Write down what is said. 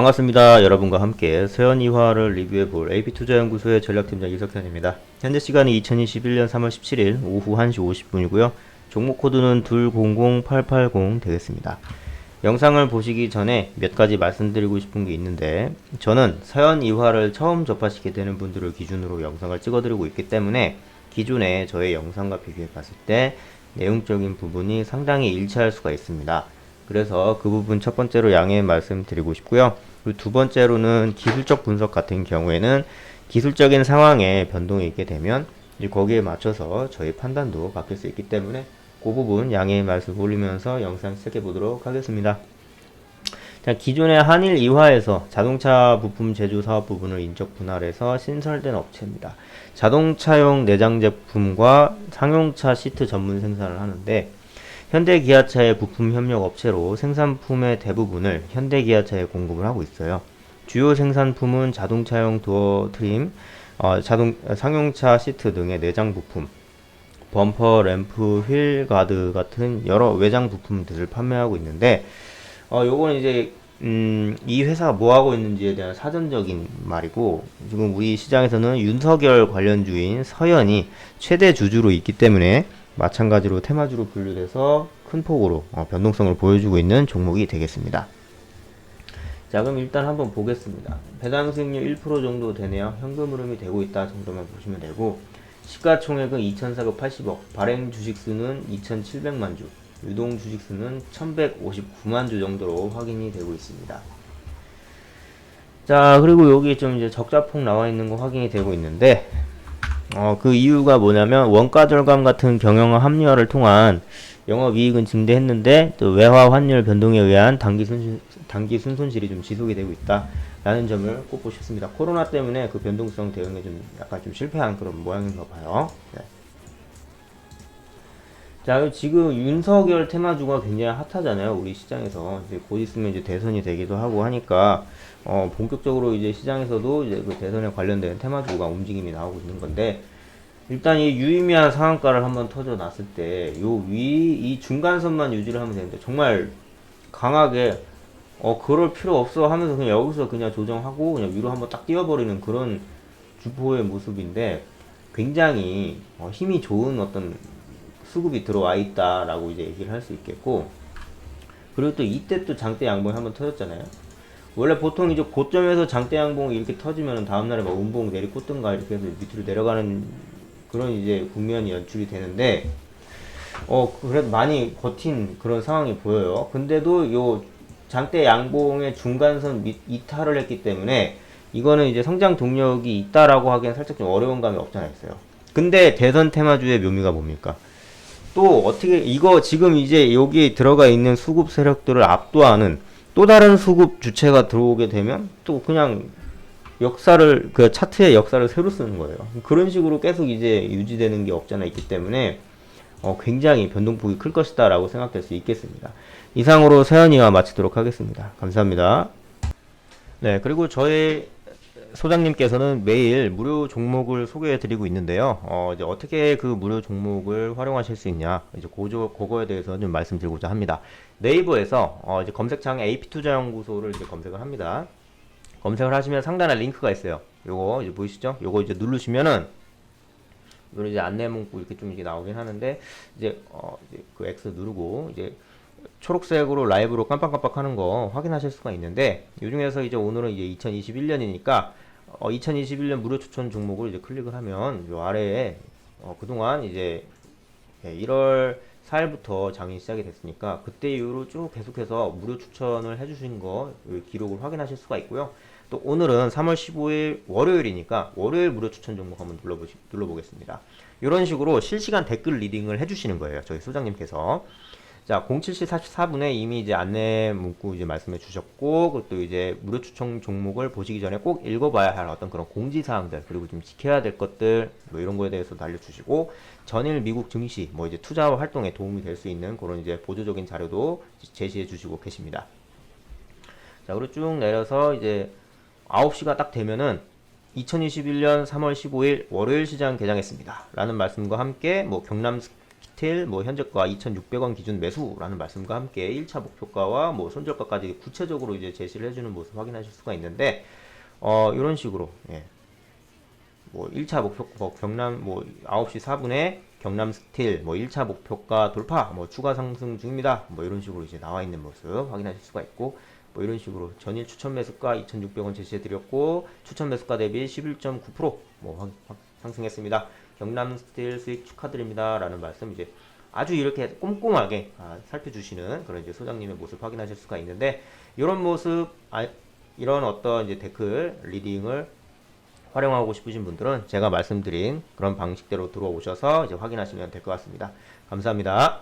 반갑습니다. 여러분과 함께 세연이화를 리뷰해볼 AP투자연구소의 전략팀장 이석현입니다. 현재 시간이 2021년 3월 17일 오후 1시 50분이고요. 종목 코드는 200880 되겠습니다. 영상을 보시기 전에 몇 가지 말씀드리고 싶은 게 있는데 저는 서연이화를 처음 접하시게 되는 분들을 기준으로 영상을 찍어드리고 있기 때문에 기존의 저의 영상과 비교해 봤을 때 내용적인 부분이 상당히 일치할 수가 있습니다. 그래서 그 부분 첫 번째로 양해 말씀드리고 싶고요. 그리고 두 번째로는 기술적 분석 같은 경우에는 기술적인 상황에 변동이 있게 되면 이제 거기에 맞춰서 저희 판단도 바뀔 수 있기 때문에 그 부분 양해 말씀 올리면서 영상 시작해 보도록 하겠습니다. 자, 기존의 한일 이화에서 자동차 부품 제조 사업 부분을 인적 분할해서 신설된 업체입니다. 자동차용 내장 제품과 상용차 시트 전문 생산을 하는데 현대 기아차의 부품 협력 업체로 생산품의 대부분을 현대 기아차에 공급을 하고 있어요. 주요 생산품은 자동차용 도어 트림, 어, 자동 상용차 시트 등의 내장 부품, 범퍼, 램프, 휠 가드 같은 여러 외장 부품들을 판매하고 있는데 어, 요거는 이제 음, 이 회사가 뭐 하고 있는지에 대한 사전적인 말이고 지금 우리 시장에서는 윤석열 관련 주인 서현이 최대 주주로 있기 때문에 마찬가지로 테마주로 분류돼서 큰 폭으로 어, 변동성을 보여주고 있는 종목이 되겠습니다. 자 그럼 일단 한번 보겠습니다. 배당 수익률 1% 정도 되네요. 현금 흐름이 되고 있다 정도만 보시면 되고 시가총액은 2,480억, 발행 주식수는 2,700만 주, 유동 주식수는 1,159만 주 정도로 확인이 되고 있습니다. 자 그리고 여기 좀 이제 적자폭 나와 있는 거 확인이 되고 있는데 어, 그 이유가 뭐냐면 원가 절감 같은 경영화 합리화를 통한 영업이익은 증대했는데 또 외화 환율 변동에 의한 단기 순 단기 순손실이 좀 지속이 되고 있다라는 점을 꼭 보셨습니다. 코로나 때문에 그 변동성 대응에 좀 약간 좀 실패한 그런 모양인가 봐요. 네. 자, 지금 윤석열 테마주가 굉장히 핫하잖아요. 우리 시장에서. 이제 곧 있으면 이제 대선이 되기도 하고 하니까, 어, 본격적으로 이제 시장에서도 이제 그 대선에 관련된 테마주가 움직임이 나오고 있는 건데, 일단 이 유의미한 상한가를 한번 터져 놨을 때, 요 위, 이 중간선만 유지를 하면 되는데, 정말 강하게, 어, 그럴 필요 없어 하면서 그냥 여기서 그냥 조정하고, 그냥 위로 한번 딱 띄워버리는 그런 주포의 모습인데, 굉장히 어, 힘이 좋은 어떤 수급이 들어와 있다라고 이제 얘기를 할 수 있겠고 그리고 또 이때 또 장대 양봉이 한번 터졌잖아요. 원래 보통 이제 고점에서 장대 양봉이 이렇게 터지면 다음날에 막 음봉 내리꽂든가 이렇게 해서 밑으로 내려가는 그런 이제 국면이 연출이 되는데 어 그래도 많이 버틴 그런 상황이 보여요. 근데도 요 장대 양봉의 중간선 밑 이탈을 했기 때문에 이거는 이제 성장 동력이 있다라고 하기엔 살짝 좀 어려운 감이 없잖아 있어요. 근데 대선 테마주의 묘미가 뭡니까? 또 어떻게 이거 지금 이제 여기 들어가 있는 수급 세력들을 압도하는 또 다른 수급 주체가 들어오게 되면 또 그냥 역사를 그 차트의 역사를 새로 쓰는 거예요. 그런 식으로 계속 이제 유지되는 게 없잖아 있기 때문에 어, 굉장히 변동폭이 클 것이다라고 생각될 수 있겠습니다. 이상으로 세연이와 마치도록 하겠습니다. 감사합니다. 네, 그리고 저희 소장님께서는 매일 무료 종목을 소개해 드리고 있는데요. 어, 이제 어떻게 그 무료 종목을 활용하실 수 있냐, 이제 고조, 그거에 대해서 좀 말씀드리고자 합니다. 네이버에서 어, 이제 검색창에 AP투자연구소를 이제 검색을 합니다. 검색을 하시면 상단에 링크가 있어요. 요거 이제 보이시죠? 요거 이제 누르시면은 이런 이제 안내 문구 이렇게 좀 이게 나오긴 하는데 이제 어, 이제 그 X 누르고 이제 초록색으로 라이브로 깜빡깜빡 하는 거 확인하실 수가 있는데 이 중에서 이제 오늘은 이제 2021년이니까 어, 2021년 무료 추천 종목을 이제 클릭을 하면 요 아래에 어, 그동안 이제 1월 4일부터 장이 시작이 됐으니까 그때 이후로 쭉 계속해서 무료 추천을 해주신 거 기록을 확인하실 수가 있고요. 또 오늘은 3월 15일 월요일이니까 월요일 무료 추천 종목 한번 눌러보시, 눌러보겠습니다. 이런 식으로 실시간 댓글 리딩을 해주시는 거예요. 저희 소장님께서. 자, 07시 44분에 이미 이제 안내 문구 이제 말씀해 주셨고, 그것도 이제 무료 추천 종목을 보시기 전에 꼭 읽어봐야 할 어떤 그런 공지사항들, 그리고 좀 지켜야 될 것들, 뭐 이런 거에 대해서도 알려주시고, 전일 미국 증시, 뭐 이제 투자 활동에 도움이 될 수 있는 그런 이제 보조적인 자료도 제시해 주시고 계십니다. 자, 그리고 쭉 내려서 이제 9시가 딱 되면은 2021년 3월 15일 월요일 시장 개장했습니다. 라는 말씀과 함께 뭐 경남 스틸 뭐 현재가 2,600원 기준 매수라는 말씀과 함께 1차 목표가와 뭐 손절가까지 구체적으로 이제 제시를 해주는 모습 확인하실 수가 있는데 어 이런 식으로 예. 뭐 1차 목표 뭐 경남 뭐 9시 4분에 경남 스틸 뭐 1차 목표가 돌파 뭐 추가 상승 중입니다. 뭐 이런 식으로 이제 나와 있는 모습 확인하실 수가 있고 뭐 이런 식으로 전일 추천 매수가 2,600원 제시해 드렸고 추천 매수가 대비 11.9%뭐 확- 확 상승했습니다. 경남 스틸 수익 축하드립니다 라는 말씀 이제 아주 이렇게 꼼꼼하게 아, 살펴주시는 그런 이제 소장님의 모습 확인하실 수가 있는데 이런 모습 아, 이런 어떤 이제 데크 리딩을 활용하고 싶으신 분들은 제가 말씀드린 그런 방식대로 들어오셔서 이제 확인하시면 될 것 같습니다. 감사합니다.